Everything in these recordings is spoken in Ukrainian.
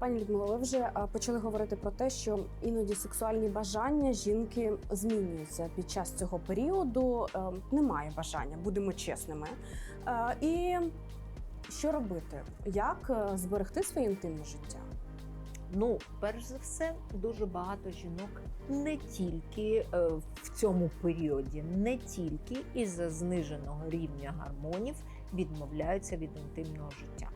Пані Людмило, ви вже почали говорити про те, що іноді сексуальні бажання жінки змінюються під час цього періоду. Е, Немає бажання, будемо чесними. Е, І що робити? Як е, зберегти своє інтимне життя? Ну, перш за все, дуже багато жінок не тільки в цьому періоді, не тільки із-за зниженого рівня гормонів відмовляються від інтимного життя.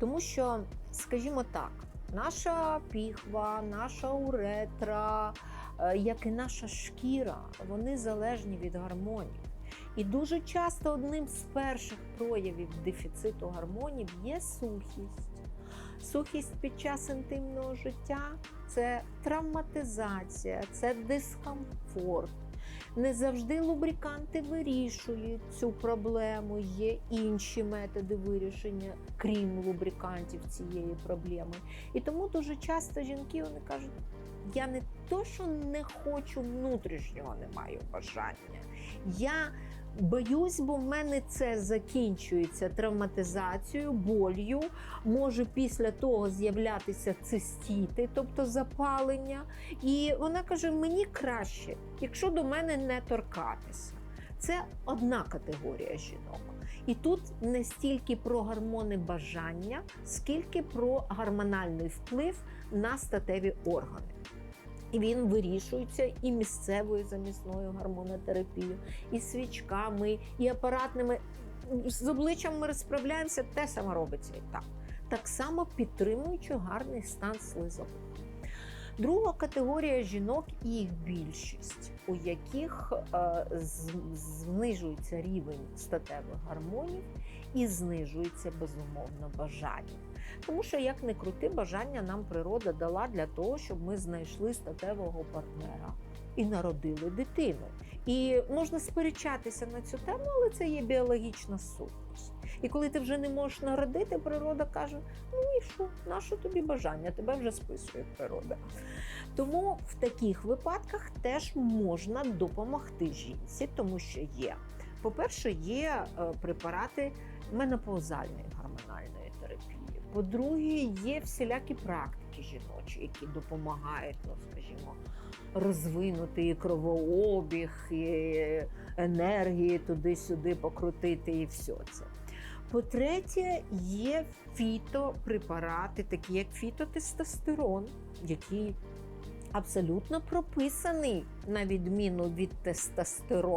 Тому що, скажімо так, наша піхва, наша уретра, е, як і наша шкіра, вони залежні від гормонів. І дуже часто одним з перших проявів дефіциту гормонів є сухість. Сухість під час інтимного життя це травматизація, це дискомфорт. Не завжди лубриканти вирішують цю проблему. Є інші методи вирішення, крім лубрикантів цієї проблеми. І тому дуже часто жінки вони кажуть: я не то, що не хочу внутрішнього, не маю бажання. Я боюсь, бо в мене це закінчується травматизацією, болью. Може після того з'являтися цистіти, тобто запалення. І вона каже: мені краще, якщо до мене не торкатися. Це одна категорія жінок. І тут не стільки про гормони бажання, скільки про гормональний вплив на статеві органи. І він вирішується і місцевою замісною гормонотерапією, і свічками, і апаратними. З обличчям ми розправляємося, те саме робиться і так. Так само підтримуючи гарний стан слизок. Друга категорія жінок і їх більшість, у яких е, знижується рівень статевих гормонів і знижується безумовно бажання. Тому що, як не крути, бажання нам природа дала для того, щоб ми знайшли статевого партнера і народили дитину. І можна сперечатися на цю тему, але це є біологічна сутність. І коли ти вже не можеш народити, природа каже: ну і що, наше тобі бажання, тебе вже списує природа. Тому в таких випадках теж можна допомогти жінці, тому що є. По-перше, є е, препарати менопаузальної гормональної терапії. По-друге, є всілякі практики жіночі, які допомагають, ну скажімо, розвинути і кровообіг, і енергії туди-сюди покрутити, і все це. По-третє, є фітопрепарати, такі як фітотестостерон, який абсолютно прописаний на відміну від тестостерону.